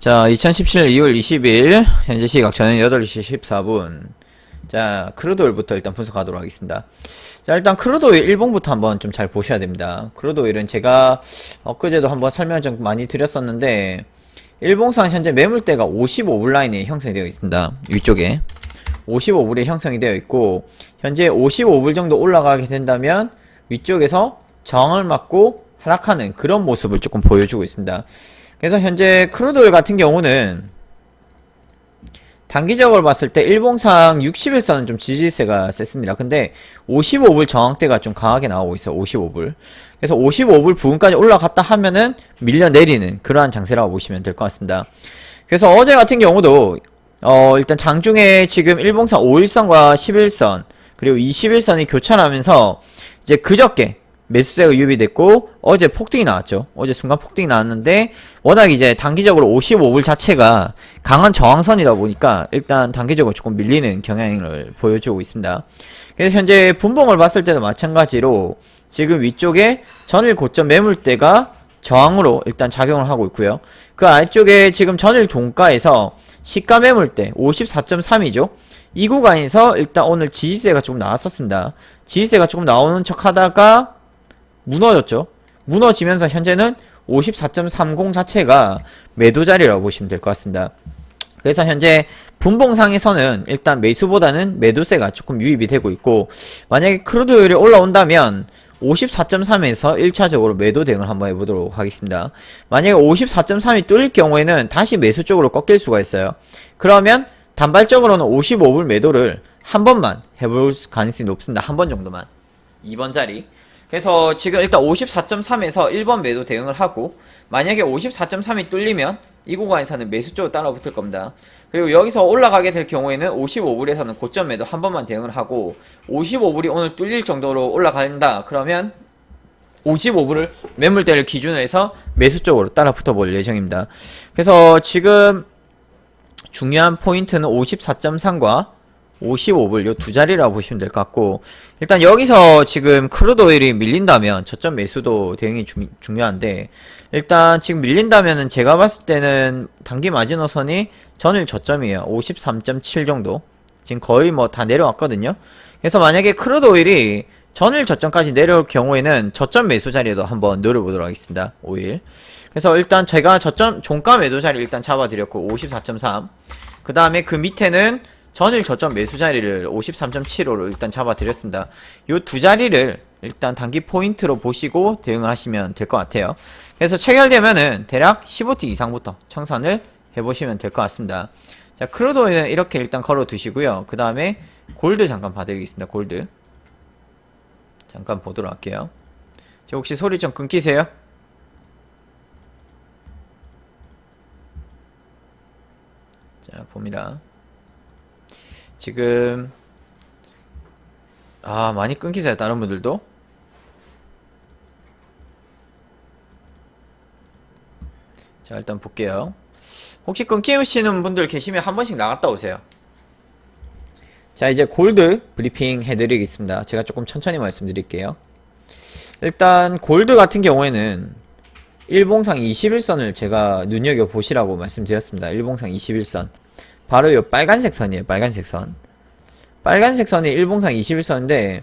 자, 2017년 2월 20일, 현재 시각 저녁 8시 14분. 자, 크루도일부터 일단 분석하도록 하겠습니다. 자, 일단 크루도일 일봉부터 한번 좀 잘 보셔야 됩니다. 크루도일은 제가 엊그제도 한번 설명을 좀 많이 드렸었는데, 일봉상 현재 매물대가 55불 라인에 형성이 되어 있습니다. 위쪽에. 55불이 형성이 되어 있고, 현재 55불 정도 올라가게 된다면, 위쪽에서 저항을 맞고 하락하는 그런 모습을 조금 보여주고 있습니다. 그래서 현재 크루도일 같은 경우는 단기적으로 봤을 때 일봉상 60일선은 좀 지지세가 셌습니다. 근데 55불 저항대가 좀 강하게 나오고 있어요. 55불. 그래서 55불 부근까지 올라갔다 하면은 밀려 내리는 그러한 장세라고 보시면 될 것 같습니다. 그래서 어제 같은 경우도 어 일단 장중에 지금 일봉상 5일선과 11선 그리고 21선이 교차하면서 이제 그저께 매수세가 유입됐고 어제 폭등이 나왔죠. 어제 순간 폭등이 나왔는데 워낙 이제 단기적으로 55불 자체가 강한 저항선이다 보니까 일단 단기적으로 조금 밀리는 경향을 보여주고 있습니다. 그래서 현재 분봉을 봤을 때도 마찬가지로 지금 위쪽에 전일 고점 매물대가 저항으로 일단 작용을 하고 있고요. 그 아래쪽에 지금 전일 종가에서 시가 매물대 54.3이죠. 이 구간에서 일단 오늘 지지세가 조금 나왔었습니다. 지지세가 조금 나오는 척 하다가 무너졌죠. 무너지면서 현재는 54.30 자체가 매도 자리라고 보시면 될 것 같습니다. 그래서 현재 분봉상에서는 일단 매수보다는 매도세가 조금 유입이 되고 있고 만약에 크루드율이 올라온다면 54.3에서 1차적으로 매도 대응을 한번 해보도록 하겠습니다. 만약에 54.3이 뚫릴 경우에는 다시 매수 쪽으로 꺾일 수가 있어요. 그러면 단발적으로는 55불 매도를 한 번만 해볼 가능성이 높습니다. 한 번 정도만. 2번 자리. 그래서 지금 일단 54.3에서 1번 매도 대응을 하고 만약에 54.3이 뚫리면 이 구간에서는 매수 쪽으로 따라 붙을 겁니다. 그리고 여기서 올라가게 될 경우에는 55불에서는 고점 매도 한 번만 대응을 하고 55불이 오늘 뚫릴 정도로 올라간다. 그러면 55불을 매물대를 기준으로 해서 매수 쪽으로 따라 붙어 볼 예정입니다. 그래서 지금 중요한 포인트는 54.3과 55불 요 두 자리라고 보시면 될 것 같고 일단 여기서 지금 크루드 오일이 밀린다면 저점 매수도 대응이 중, 중요한데 일단 지금 밀린다면은 제가 봤을 때는 단기 마지노선이 전일 저점이에요. 53.7 정도. 지금 거의 뭐 다 내려왔거든요. 그래서 만약에 크루드 오일이 전일 저점까지 내려올 경우에는 저점 매수 자리에도 한번 노려보도록 하겠습니다. 5일. 그래서 일단 제가 저점 종가 매도 자리 일단 잡아드렸고 54.3 그 다음에 그 밑에는 전일 저점 매수 자리를 53.75로 일단 잡아드렸습니다. 요두 자리를 일단 단기 포인트로 보시고 대응을 하시면 될 것 같아요. 그래서 체결되면은 대략 15티 이상부터 청산을 해보시면 될 것 같습니다. 자, 크루도는 이렇게 일단 걸어 두시고요. 그 다음에 골드 잠깐 봐드리겠습니다. 골드. 잠깐 보도록 할게요. 저 혹시 소리 좀 끊기세요? 자, 봅니다. 지금 아 많이 끊기세요 다른 분들도. 자 일단 볼게요. 혹시 끊기시는 분들 계시면 한 번씩 나갔다 오세요. 자 이제 골드 브리핑 해드리겠습니다. 제가 조금 천천히 말씀드릴게요. 일단 골드 같은 경우에는 일봉상 21선을 제가 눈여겨보시라고 말씀드렸습니다. 일봉상 21선 바로 요 빨간색 선이에요. 빨간색 선. 빨간색 선이 일봉상 21선인데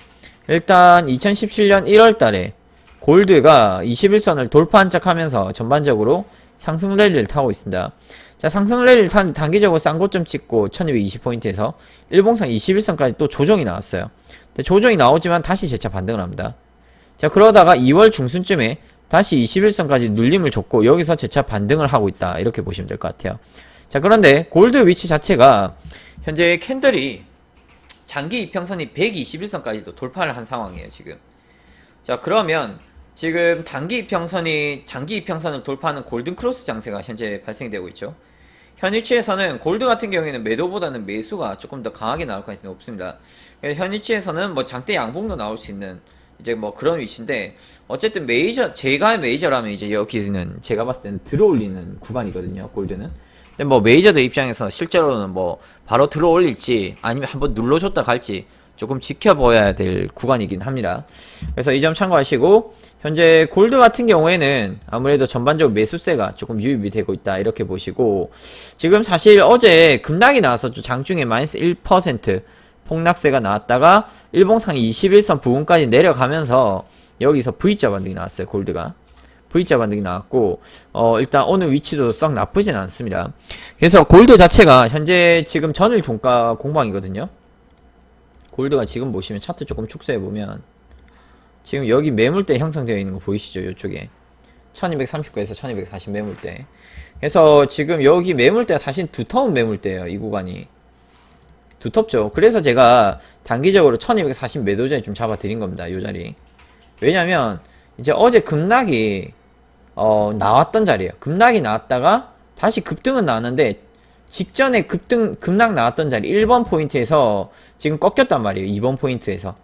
일단 2017년 1월 달에 골드가 21선을 돌파한 척 하면서 전반적으로 상승 랠리를 타고 있습니다. 자, 상승 랠리를 탄 단기적으로 싼 고점 찍고 1220포인트에서 일봉상 21선까지 또 조정이 나왔어요. 조정이 나오지만 다시 재차 반등을 합니다. 자, 그러다가 2월 중순쯤에 다시 21선까지 눌림을 줬고 여기서 재차 반등을 하고 있다. 이렇게 보시면 될 것 같아요. 자 그런데 골드 위치 자체가 현재 캔들이 장기 이평선이 121선까지도 돌파를 한 상황이에요 지금. 자 그러면 지금 단기 이평선이 장기 이평선을 돌파하는 골든 크로스 장세가 현재 발생되고 있죠. 현 위치에서는 골드 같은 경우에는 매도보다는 매수가 조금 더 강하게 나올 가능성이 높습니다. 현 위치에서는 뭐 장대 양봉도 나올 수 있는 이제 뭐 그런 위치인데 어쨌든 메이저 제가 메이저라면 이제 여기는 제가 봤을 때는 들어올리는 구간이거든요 골드는 근데 뭐 메이저들 입장에서 실제로는 뭐 바로 들어 올릴지 아니면 한번 눌러줬다 갈지 조금 지켜봐야 될 구간이긴 합니다. 그래서 이 점 참고하시고 현재 골드 같은 경우에는 아무래도 전반적으로 매수세가 조금 유입이 되고 있다 이렇게 보시고 지금 사실 어제 급락이 나왔었죠. 장중에 마이너스 1% 폭락세가 나왔다가 일봉상 21선 부근까지 내려가면서 여기서 V자 반등이 나왔어요. 골드가. V자 반등이 나왔고 어 일단 오늘 위치도 썩 나쁘진 않습니다. 그래서 골드 자체가 현재 지금 전일 종가 공방이거든요. 골드가 지금 보시면 차트 조금 축소해 보면 지금 여기 매물대 형성되어 있는 거 보이시죠? 이쪽에 1239에서 1240 매물대. 그래서 지금 여기 매물대가 사실 두터운 매물대예요. 이 구간이. 두텁죠. 그래서 제가 단기적으로 1240 매도자에 좀 잡아 드린 겁니다. 이 자리. 왜냐면 이제 어제 급락이 어 나왔던 자리예요. 급락이 나왔다가 다시 급등은 나왔는데 직전에 급등 급락 나왔던 자리 1번 포인트에서 지금 꺾였단 말이에요. 2번 포인트에서.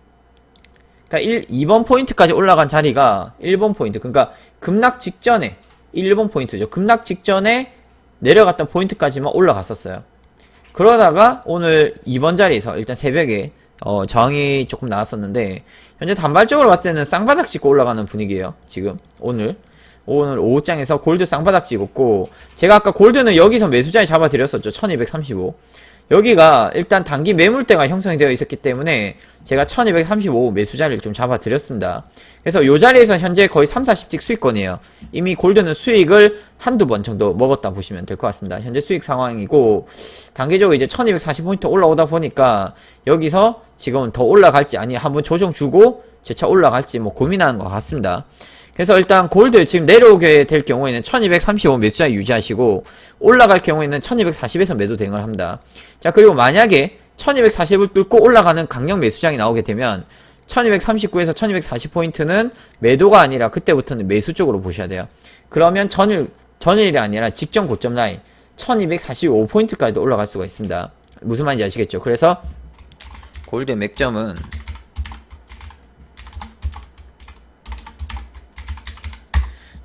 그러니까 1, 2번 포인트까지 올라간 자리가 1번 포인트. 그러니까 급락 직전에 1번 포인트죠. 급락 직전에 내려갔던 포인트까지만 올라갔었어요. 그러다가 오늘 2번 자리에서 일단 새벽에 어, 저항이 조금 나왔었는데 현재 단발적으로 봤을 때는 쌍바닥 찍고 올라가는 분위기예요. 지금 오늘 오늘 오후장에서 골드 쌍바닥 찍었고 제가 아까 골드는 여기서 매수자에 잡아드렸었죠. 1235 여기가 일단 단기 매물대가 형성이 되어 있었기 때문에 제가 1235 매수자를 좀 잡아드렸습니다. 그래서 요 자리에서 현재 거의 3, 40직 수익권이에요. 이미 골드는 수익을 한두 번 정도 먹었다 보시면 될 것 같습니다. 현재 수익 상황이고 단기적으로 이제 1240포인트 올라오다 보니까 여기서 지금은 더 올라갈지 아니 한번 조정 주고 재차 올라갈지 뭐 고민하는 것 같습니다. 그래서 일단 골드 지금 내려오게 될 경우에는 1235 매수자 유지하시고 올라갈 경우에는 1240에서 매도 대응을 합니다. 자 그리고 만약에 1240을 뚫고 올라가는 강력 매수장이 나오게 되면 1239에서 1240포인트는 매도가 아니라 그때부터는 매수 쪽으로 보셔야 돼요. 그러면 전일, 전일이 아니라 직전 고점 라인 1245포인트까지도 올라갈 수가 있습니다. 무슨 말인지 아시겠죠? 그래서 골드 맥점은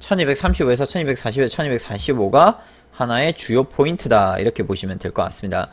1235에서 1240에서 1245가 하나의 주요 포인트다 이렇게 보시면 될 것 같습니다.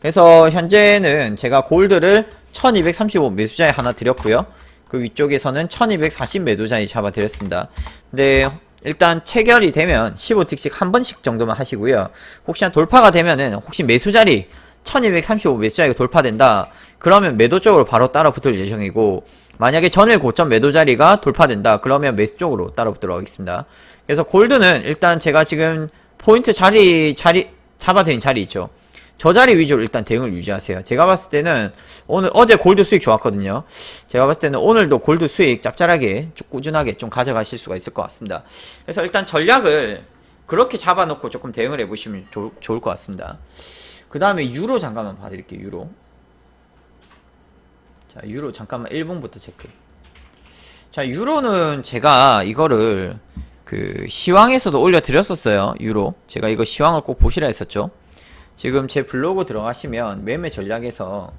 그래서 현재는 제가 골드를 1235 매수자에 하나 드렸고요. 그 위쪽에서는 1240 매도자에 잡아 드렸습니다. 근데 일단 체결이 되면 15틱씩 한 번씩 정도만 하시고요. 혹시나 돌파가 되면은 혹시 매수 자리 1235 매수 자리가 돌파된다. 그러면 매도 쪽으로 바로 따라 붙을 예정이고 만약에 전일 고점 매도 자리가 돌파된다. 그러면 매수 쪽으로 따라 붙도록 하겠습니다. 그래서 골드는 일단 제가 지금 포인트 자리 자리 잡아드린 자리 있죠. 저 자리 위주로 일단 대응을 유지하세요. 제가 봤을 때는 오늘 어제 골드 수익 좋았거든요. 제가 봤을 때는 오늘도 골드 수익 짭짤하게 좀 꾸준하게 좀 가져가실 수가 있을 것 같습니다. 그래서 일단 전략을 그렇게 잡아놓고 조금 대응을 해보시면 좋, 좋을 것 같습니다. 그 다음에 유로 잠깐만 봐드릴게요. 유로. 자, 유로 잠깐만 1분부터 체크. 자, 유로는 제가 이거를 그 시황에서도 올려드렸었어요. 유로. 제가 이거 시황을 꼭 보시라 했었죠. 지금 제 블로그 들어가시면 매매 전략에서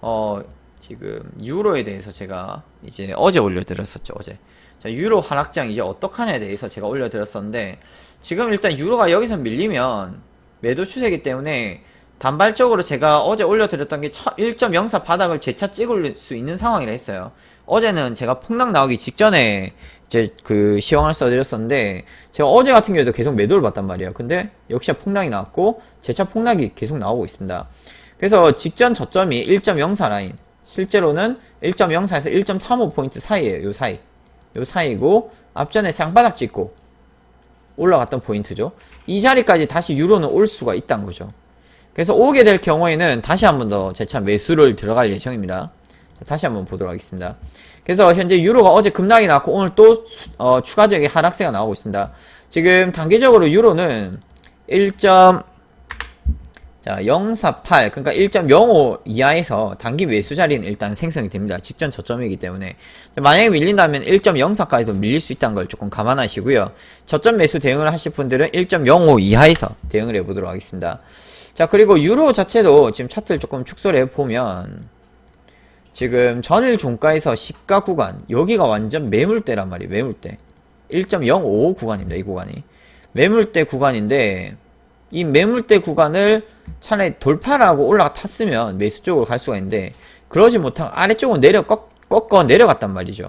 어 지금 유로에 대해서 제가 이제 어제 올려드렸었죠. 어제. 자, 유로 하락장 이제 어떡하냐에 대해서 제가 올려드렸었는데 지금 일단 유로가 여기서 밀리면 매도 추세이기 때문에 단발적으로 제가 어제 올려드렸던 게 1.04 바닥을 재차 찍을 수 있는 상황이라 했어요. 어제는 제가 폭락 나오기 직전에 이제 그 시황을 써드렸었는데 제가 어제 같은 경우에도 계속 매도를 봤단 말이에요. 근데 역시나 폭락이 나왔고 재차 폭락이 계속 나오고 있습니다. 그래서 직전 저점이 1.04 라인 실제로는 1.04에서 1.35포인트 사이에요. 요 사이. 요 사이고 앞전에 쌍바닥 찍고 올라갔던 포인트죠. 이 자리까지 다시 유로는 올 수가 있다는 거죠. 그래서 오게 될 경우에는 다시 한 번 더 재차 매수를 들어갈 예정입니다. 자, 다시 한번 보도록 하겠습니다. 그래서 현재 유로가 어제 급락이 나왔고 오늘 또 수, 어, 추가적인 하락세가 나오고 있습니다. 지금 단기적으로 유로는 1. 자, 048, 그러니까 1.05 이하에서 단기 매수 자리는 일단 생성이 됩니다. 직전 저점이기 때문에. 만약에 밀린다면 1.04까지도 밀릴 수 있다는 걸 조금 감안하시고요. 저점 매수 대응을 하실 분들은 1.05 이하에서 대응을 해보도록 하겠습니다. 자, 그리고 유로 자체도 지금 차트를 조금 축소를 해보면, 지금 전일 종가에서 시가 구간, 여기가 완전 매물대란 말이에요, 매물대. 1.05 구간입니다, 이 구간이. 매물대 구간인데, 이 매물대 구간을 차라리 돌파라고 올라가 탔으면 매수 쪽으로 갈 수가 있는데, 그러지 못하고 아래쪽으로 내려 꺾, 꺾어 내려갔단 말이죠.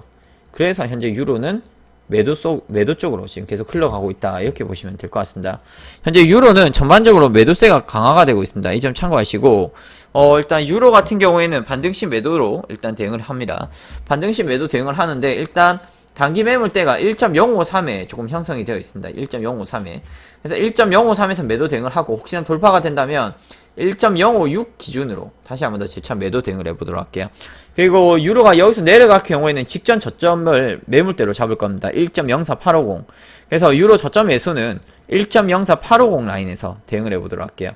그래서 현재 유로는 매도 속 매도 쪽으로 지금 계속 흘러가고 있다 이렇게 보시면 될 것 같습니다. 현재 유로는 전반적으로 매도세가 강화가 되고 있습니다. 이 점 참고하시고 어 일단 유로 같은 경우에는 반등시 매도로 일단 대응을 합니다. 반등시 매도 대응을 하는데 일단 단기 매물대가 1.053에 조금 형성이 되어 있습니다. 1.053에 그래서 1.053에서 매도 대응을 하고 혹시나 돌파가 된다면 1.056 기준으로 다시 한번 더 재차 매도 대응을 해보도록 할게요. 그리고 유로가 여기서 내려갈 경우에는 직전 저점을 매물대로 잡을 겁니다. 1.04850. 그래서 유로 저점 매수는 1.04850 라인에서 대응을 해보도록 할게요.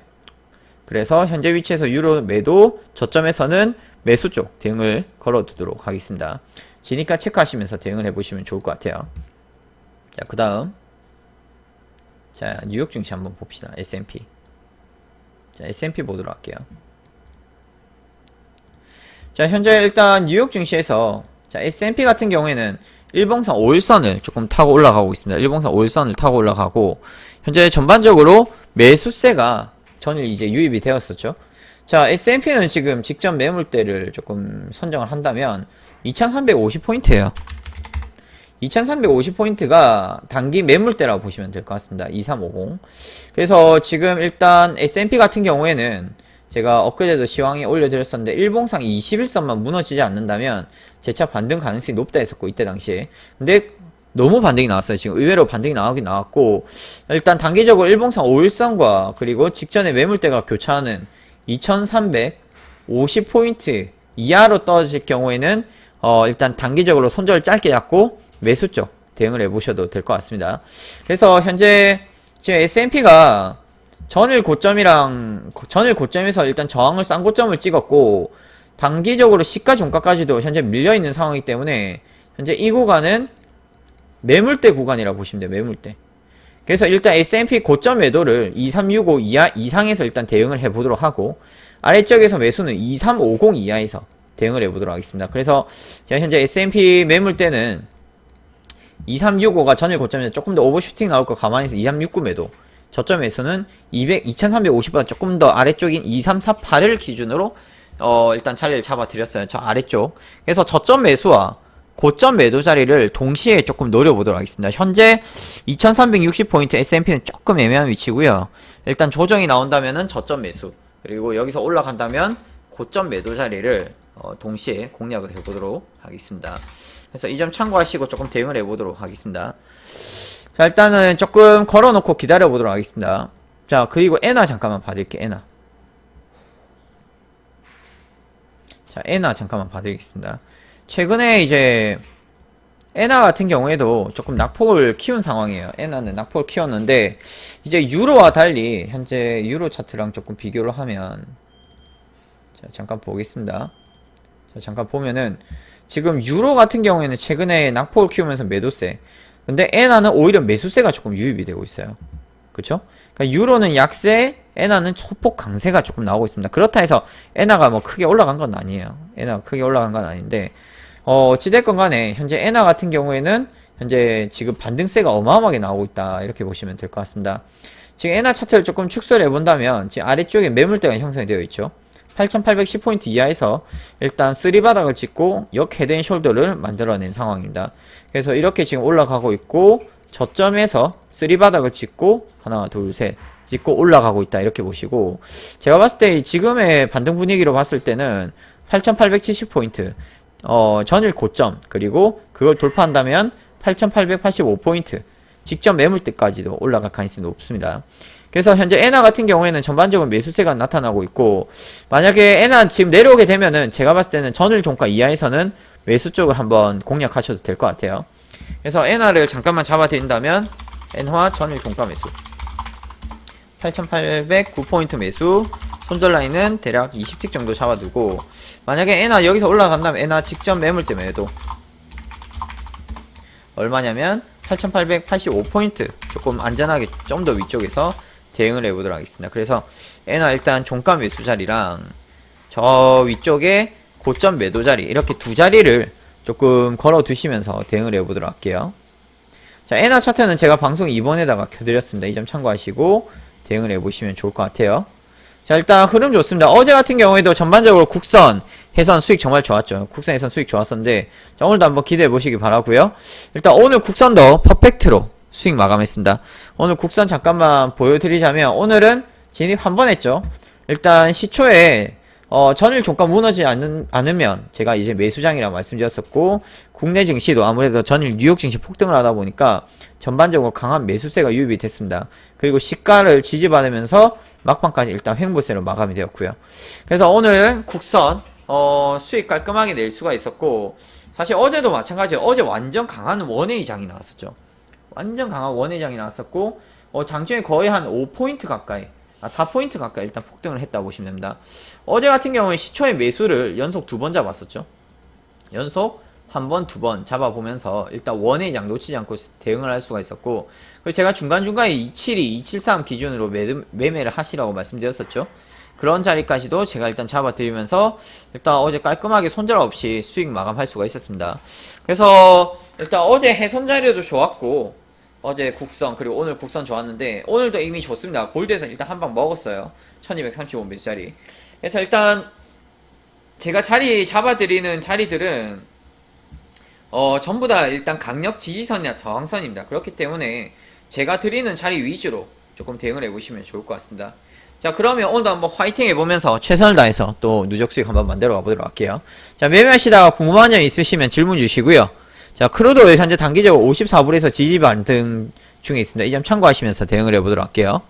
그래서 현재 위치에서 유로 매도 저점에서는 매수 쪽 대응을 걸어두도록 하겠습니다. 지니까 체크하시면서 대응을 해보시면 좋을 것 같아요. 자, 그 다음. 자, 뉴욕 증시 한번 봅시다. S&P. 자, S&P 보도록 할게요. 자, 현재 일단 뉴욕 증시에서 자, S&P 같은 경우에는 일봉상 5일선을 조금 타고 올라가고 있습니다. 일봉상 5일선을 타고 올라가고 현재 전반적으로 매수세가 전일 이제 유입이 되었었죠. 자, S&P는 지금 직전 매물대를 조금 선정을 한다면 2350포인트예요. 2350포인트가 단기 매물대라고 보시면 될 것 같습니다. 2350. 그래서 지금 일단 S&P 같은 경우에는 제가 엊그제도 시황에 올려드렸었는데 일봉상 21선만 무너지지 않는다면 재차 반등 가능성이 높다 했었고 이때 당시에 근데 너무 반등이 나왔어요 지금 의외로 반등이 나오긴 나왔고 일단 단기적으로 일봉상 5일선과 그리고 직전에 매물대가 교차하는 2350포인트 이하로 떨어질 경우에는 어 일단 단기적으로 손절을 짧게 잡고 매수 쪽 대응을 해보셔도 될 것 같습니다. 그래서 현재 지금 S&P가 전일 고점이랑 전일 고점에서 일단 저항을 싼 고점을 찍었고 단기적으로 시가 종가까지도 현재 밀려있는 상황이기 때문에 현재 이 구간은 매물대 구간이라고 보시면 돼요 매물대. 그래서 일단 S&P 고점 매도를 2365 이하 이상에서 일단 대응을 해보도록 하고 아래쪽에서 매수는 2350 이하에서 대응을 해보도록 하겠습니다 그래서 제가 현재 S&P 매물대는 2365가 전일 고점에서 조금 더 오버슈팅 나올 거 감안해서 2369 매도 저점에서는 200, 2350보다 조금 더 아래쪽인 2348을 기준으로 어 일단 자리를 잡아 드렸어요. 저 아래쪽. 그래서 저점 매수와 고점 매도 자리를 동시에 조금 노려보도록 하겠습니다. 현재 2360포인트 S&P는 조금 애매한 위치고요. 일단 조정이 나온다면은 저점 매수 그리고 여기서 올라간다면 고점 매도 자리를 어 동시에 공략을 해보도록 하겠습니다. 그래서 이 점 참고하시고 조금 대응을 해보도록 하겠습니다. 자 일단은 조금 걸어놓고 기다려보도록 하겠습니다. 자 그리고 에나 잠깐만 받을게 에나 자 에나 잠깐만 받으겠습니다. 최근에 이제 에나 같은 경우에도 조금 낙폭을 키운 상황이에요. 에나는 낙폭을 키웠는데 이제 유로와 달리 현재 유로 차트랑 조금 비교를 하면 자 잠깐 보겠습니다 자 잠깐 보면은 지금 유로 같은 경우에는 최근에 낙폭을 키우면서 매도세 근데 에나는 오히려 매수세가 조금 유입이 되고 있어요. 그쵸? 그러니까 유로는 약세, 에나는 초폭 강세가 조금 나오고 있습니다. 그렇다 해서 에나가 뭐 크게 올라간 건 아니에요. 에나가 크게 올라간 건 아닌데 어, 어찌됐건 간에 현재 에나 같은 경우에는 현재 지금 반등세가 어마어마하게 나오고 있다. 이렇게 보시면 될 것 같습니다. 지금 에나 차트를 조금 축소를 해본다면 지금 아래쪽에 매물대가 형성이 되어 있죠. 8810포인트 이하에서 일단 3바닥을 찍고 역 헤드 앤 숄더를 만들어낸 상황입니다. 그래서 이렇게 지금 올라가고 있고 저점에서 3바닥을 찍고 하나 둘 셋 찍고 올라가고 있다 이렇게 보시고 제가 봤을 때 지금의 반등 분위기로 봤을 때는 8870포인트 어 전일 고점 그리고 그걸 돌파한다면 8885포인트 직전 매물대까지도 올라갈 가능성이 높습니다. 그래서 현재 에나 같은 경우에는 전반적으로 매수세가 나타나고 있고 만약에 에나 지금 내려오게 되면은 제가 봤을 때는 전일 종가 이하에서는 매수 쪽을 한번 공략하셔도 될 것 같아요. 그래서 에나를 잠깐만 잡아드린다면 엔화 전일 종가 매수 8809포인트 매수 손절 라인은 대략 20틱 정도 잡아두고 만약에 에나 여기서 올라간다면 에나 직전 매물대 매도 얼마냐면 8885포인트 조금 안전하게 좀 더 위쪽에서 대응을 해보도록 하겠습니다. 그래서 에나 일단 종가 매수 자리랑 저 위쪽에 고점 매도 자리 이렇게 두 자리를 조금 걸어 두시면서 대응을 해보도록 할게요. 자, 에나 차트는 제가 방송 2번에다가 켜드렸습니다. 이 점 참고하시고 대응을 해보시면 좋을 것 같아요. 자, 일단 흐름 좋습니다. 어제 같은 경우에도 전반적으로 국선, 해선 수익 정말 좋았죠. 국산 해선 수익 좋았었는데 자, 오늘도 한번 기대해 보시기 바라고요. 일단 오늘 국산도 퍼펙트로 수익 마감했습니다. 오늘 국산 잠깐만 보여드리자면 오늘은 진입 한 번 했죠. 일단 시초에 어, 전일 종가 무너지지 않는, 않으면 제가 이제 매수장이라고 말씀드렸었고 국내 증시도 아무래도 전일 뉴욕 증시 폭등을 하다 보니까 전반적으로 강한 매수세가 유입이 됐습니다. 그리고 시가를 지지받으면서 막판까지 일단 횡보세로 마감이 되었고요. 그래서 오늘 국선 어, 수익 깔끔하게 낼 수가 있었고 사실 어제도 마찬가지예요. 어제 완전 강한 원웨이 장이 나왔었죠. 완전 강한 원웨이 장이 나왔었고 어, 장중에 거의 한 5포인트 가까이 아, 4포인트 가까이 일단 폭등을 했다고 보시면 됩니다. 어제 같은 경우에 시초의 매수를 연속 두 번 잡았었죠. 연속 한 번, 두 번 잡아보면서 일단 원의 장 놓치지 않고 대응을 할 수가 있었고 그리고 제가 중간중간에 272, 273 기준으로 매, 매매를 하시라고 말씀드렸었죠. 그런 자리까지도 제가 일단 잡아드리면서 일단 어제 깔끔하게 손절 없이 수익 마감할 수가 있었습니다. 그래서 일단 어제 해손 자리도 좋았고 어제 국선 그리고 오늘 국선 좋았는데 오늘도 이미 좋습니다. 골드에서 일단 한 방 먹었어요. 1235 매수자리. 그래서 일단 제가 자리 잡아드리는 자리들은 어 전부 다 일단 강력 지지선이나 저항선입니다. 그렇기 때문에 제가 드리는 자리 위주로 조금 대응을 해보시면 좋을 것 같습니다. 자 그러면 오늘도 한번 화이팅 해보면서 최선을 다해서 또 누적 수익 한번 만들어 가보도록 할게요. 자 매매하시다가 궁금한 점 있으시면 질문 주시고요. 자 크루드 오일 현재 단기적으로 54불에서 지지 반등 중에 있습니다. 이 점 참고하시면서 대응을 해보도록 할게요.